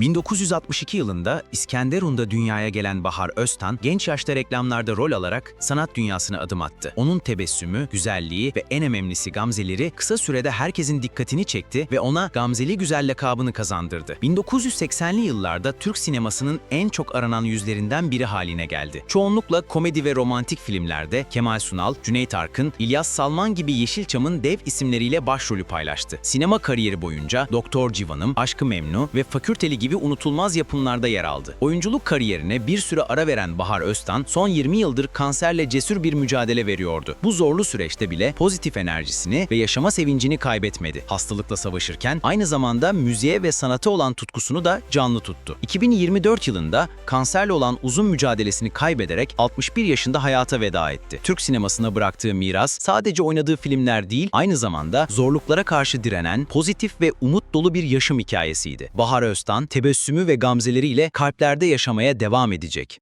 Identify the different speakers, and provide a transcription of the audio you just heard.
Speaker 1: 1962 yılında İskenderun'da dünyaya gelen Bahar Öztan, genç yaşta reklamlarda rol alarak sanat dünyasına adım attı. Onun tebessümü, güzelliği ve en önemlisi gamzeleri kısa sürede herkesin dikkatini çekti ve ona Gamzeli Güzel lakabını kazandırdı. 1980'li yıllarda Türk sinemasının en çok aranan yüzlerinden biri haline geldi. Çoğunlukla komedi ve romantik filmlerde Kemal Sunal, Cüneyt Arkın, İlyas Salman gibi Yeşilçam'ın dev isimleriyle başrolü paylaştı. Sinema kariyeri boyunca Doktor Civan'ım, Aşkı Memnu ve Fakülteli gibi unutulmaz yapımlarda yer aldı. Oyunculuk kariyerine bir süre ara veren Bahar Öztan, son 20 yıldır kanserle cesur bir mücadele veriyordu. Bu zorlu süreçte bile pozitif enerjisini ve yaşama sevincini kaybetmedi. Hastalıkla savaşırken aynı zamanda müziğe ve sanata olan tutkusunu da canlı tuttu. 2024 yılında kanserle olan uzun mücadelesini kaybederek 61 yaşında hayata veda etti. Türk sinemasına bıraktığı miras sadece oynadığı filmler değil, aynı zamanda zorluklara karşı direnen, pozitif ve umut dolu bir yaşam hikayesiydi. Bahar Öztan, tebessümü ve gamzeleriyle kalplerde yaşamaya devam edecek.